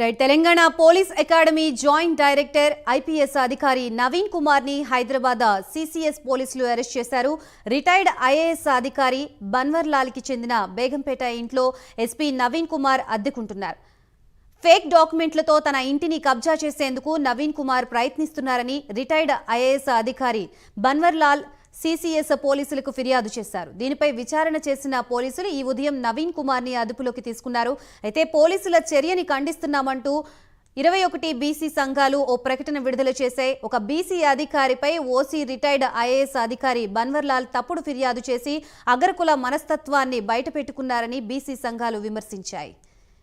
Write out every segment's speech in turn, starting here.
Right Telangana police academy joint director IPS అధికారి నవీన్ కుమార్ని Hyderabad CCS పోలీసులు అరెస్ట్ చేశారు. రిటైర్డ్ ఐఏఎస్ అధికారి బన్వర్ లాల్కి చెందిన బేగంపేట ఇంట్లో ఎస్పీ నవీన్ కుమార్ అద్దెకుంటున్నారు. ఫేక్ డాక్యుమెంట్లతో తన ఇంటిని కబ్జా చేసేందుకు నవీన్ కుమార్ ప్రయత్నిస్తున్నారని రిటైర్డ్ ఐఏఎస్ అధికారి బన్వర్ లాల్ సిసిఎస్ పోలీసులకు ఫిర్యాదు చేశారు. దీనిపై విచారణ చేసిన పోలీసులు ఈ ఉదయం నవీన్ కుమార్ని అదుపులోకి తీసుకున్నారు. అయితే పోలీసుల చర్యని ఖండిస్తున్నామంటూ ఇరవై ఒకటి బీసీ సంఘాలు ఓ ప్రకటన విడుదల చేశాయి. ఒక బీసీ అధికారిపై ఓసీ రిటైర్డ్ ఐఏఎస్ అధికారి బన్వర్లాల్ తప్పుడు ఫిర్యాదు చేసి అగరకుల మనస్తత్వాన్ని బయటపెట్టుకున్నారని బీసీ సంఘాలు విమర్శించాయి.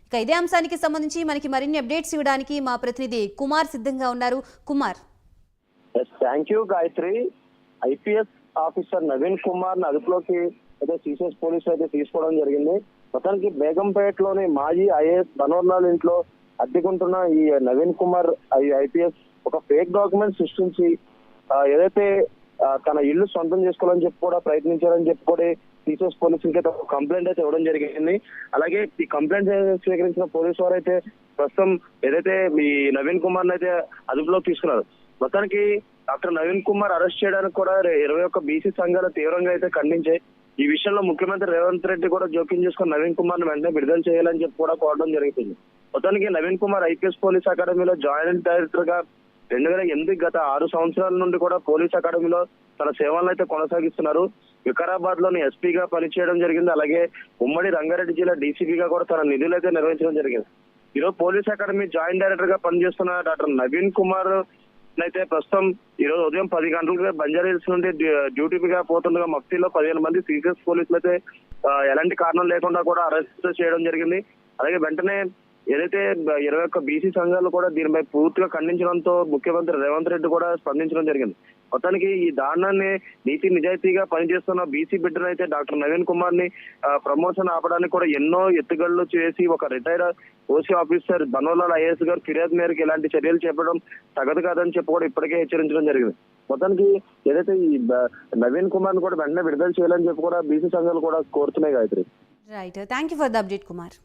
ఇక ఇదే అంశానికి సంబంధించి మనకి మరిన్ని అప్డేట్స్ ఇవ్వడానికి మా ప్రతినిధి కుమార్ సిద్ధంగా ఉన్నారు. Kumar. Thank you Gayathri. IPS officer Naveen కుమార్ని అదుపులోకి అయితే సిసిఎస్ పోలీసులు అయితే తీసుకోవడం జరిగింది. మొత్తానికి బేగంపేటలోని మాజీ ఐఏఎస్ బనోర్లాల్ ఇంట్లో అద్దెకుంటున్న ఈ నవీన్ కుమార్ ఐపీఎస్ ఒక ఫేక్ డాక్యుమెంట్ సృష్టించి ఏదైతే తన ఇల్లు సొంతం చేసుకోవాలని చెప్పి కూడా ప్రయత్నించారని చెప్పి కూడా సిసిఎస్ పోలీసులకి అయితే ఒక కంప్లైంట్ అయితే ఇవ్వడం జరిగింది. అలాగే ఈ కంప్లైంట్ స్వీకరించిన పోలీసు వారు అయితే ప్రస్తుతం ఏదైతే మీ నవీన్ కుమార్ అయితే అదుపులోకి తీసుకున్నారు. మొత్తానికి డాక్టర్ నవీన్ కుమార్ అరెస్ట్ చేయడానికి కూడా ఇరవై ఒక్క బీసీ సంఘాలు తీవ్రంగా అయితే ఖండించాయి. ఈ విషయంలో ముఖ్యమంత్రి రేవంత్ రెడ్డి కూడా జోక్యం చేసుకుని నవీన్ కుమార్ను వెంటనే విడుదల చేయాలని చెప్పి కూడా కోరడం జరుగుతుంది మొత్తానికి నవీన్ కుమార్ ఐపీఎస్ పోలీస్ అకాడమీలో జాయింట్ డైరెక్టర్గా రెండు వేల ఎనిమిది గత ఆరు సంవత్సరాల నుండి కూడా పోలీస్ అకాడమీలో తన సేవలను అయితే కొనసాగిస్తున్నారు. వికారాబాద్లోని ఎస్పీగా పనిచేయడం జరిగింది. అలాగే ఉమ్మడి రంగారెడ్డి జిల్లా డీసీపీగా కూడా తన నిధులు అయితే నిర్వహించడం జరిగింది. ఈరోజు పోలీస్ అకాడమీ జాయింట్ డైరెక్టర్గా పనిచేస్తున్న డాక్టర్ నవీన్ కుమార్ అయితే ప్రస్తుతం ఈ రోజు ఉదయం పది గంటలకు బంజారా హిల్స్ నుండి డ్యూ- డ్యూటీగా పోతుండగా మఫ్తీలో పదిహేను మంది సీరియస్ పోలీసులు అయితే ఎలాంటి కారణం లేకుండా కూడా అరెస్ట్ చేయడం జరిగింది. అలాగే వెంటనే ఏదైతే ఇరవై ఒక్క బీసీ సంఘాలు కూడా దీనిపై పూర్తిగా ఖండించడంతో ముఖ్యమంత్రి రేవంత్ రెడ్డి కూడా స్పందించడం జరిగింది. మొత్తానికి ఈ దారుణాన్ని నీతి నిజాయితీగా పనిచేస్తున్న బీసీ బిడ్డను అయితే డాక్టర్ నవీన్ కుమార్ని ప్రమోషన్ ఆపడానికి కూడా ఎన్నో ఎత్తుగడలు చేసి ఒక retire OC officer Banwarlal IAS గారు ఫిర్యాదు మేరకు ఇలాంటి చర్యలు చేపట్టడం తగదు కాదని చెప్పి కూడా ఇప్పటికే హెచ్చరించడం జరిగింది. మొత్తానికి ఏదైతే ఈ నవీన్ కుమార్ని కూడా వెంటనే విడుదల చేయాలని చెప్పి కూడా బీసీ సంఘాలు కూడా కోరుతున్నాయి Gayathri. Right thank you for the update Kumar